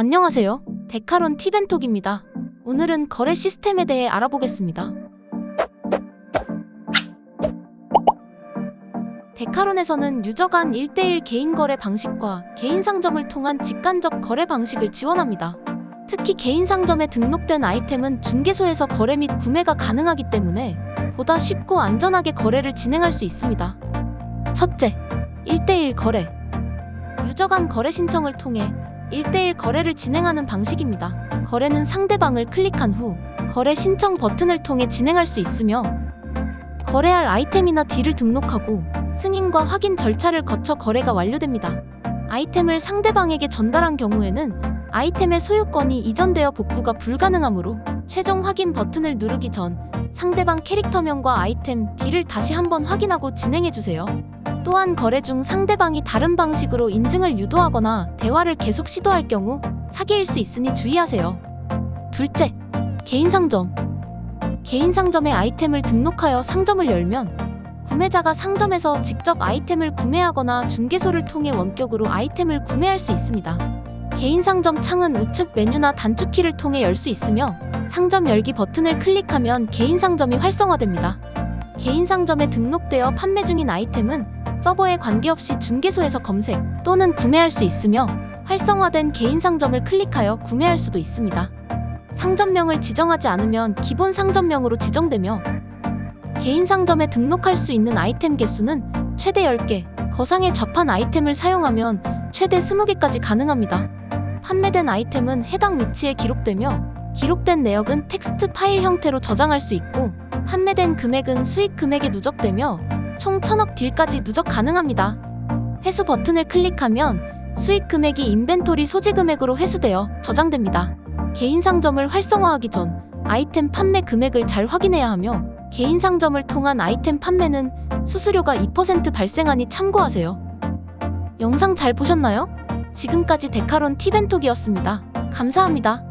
안녕하세요. 데카론 티벤톡입니다. 오늘은 거래 시스템에 대해 알아보겠습니다. 데카론에서는 유저 간 1대1 개인 거래 방식과 개인 상점을 통한 직간접 거래 방식을 지원합니다. 특히 개인 상점에 등록된 아이템은 중개소에서 거래 및 구매가 가능하기 때문에 보다 쉽고 안전하게 거래를 진행할 수 있습니다. 첫째, 1대1 거래. 유저 간 거래 신청을 통해 1대1 거래를 진행하는 방식입니다. 거래는 상대방을 클릭한 후 거래 신청 버튼을 통해 진행할 수 있으며 거래할 아이템이나 딜을 등록하고 승인과 확인 절차를 거쳐 거래가 완료됩니다. 아이템을 상대방에게 전달한 경우에는 아이템의 소유권이 이전되어 복구가 불가능하므로 최종 확인 버튼을 누르기 전 상대방 캐릭터명과 아이템 딜을 다시 한번 확인하고 진행해 주세요. 또한 거래 중 상대방이 다른 방식으로 인증을 유도하거나 대화를 계속 시도할 경우 사기일 수 있으니 주의하세요. 둘째, 개인 상점. 개인 상점에 아이템을 등록하여 상점을 열면 구매자가 상점에서 직접 아이템을 구매하거나 중개소를 통해 원격으로 아이템을 구매할 수 있습니다. 개인 상점 창은 우측 메뉴나 단축키를 통해 열 수 있으며 상점 열기 버튼을 클릭하면 개인 상점이 활성화됩니다. 개인 상점에 등록되어 판매 중인 아이템은 서버에 관계없이 중개소에서 검색 또는 구매할 수 있으며 활성화된 개인 상점을 클릭하여 구매할 수도 있습니다. 상점명을 지정하지 않으면 기본 상점명으로 지정되며 개인 상점에 등록할 수 있는 아이템 개수는 최대 10개, 거상에 접한 아이템을 사용하면 최대 20개까지 가능합니다. 판매된 아이템은 해당 위치에 기록되며 기록된 내역은 텍스트 파일 형태로 저장할 수 있고 판매된 금액은 수익 금액에 누적되며 총 1000억 딜까지 누적 가능합니다. 회수 버튼을 클릭하면 수익 금액이 인벤토리 소지 금액으로 회수되어 저장됩니다. 개인 상점을 활성화하기 전 아이템 판매 금액을 잘 확인해야 하며 개인 상점을 통한 아이템 판매는 수수료가 2% 발생하니 참고하세요. 영상 잘 보셨나요? 지금까지 데카론 티벤톡이었습니다. 감사합니다.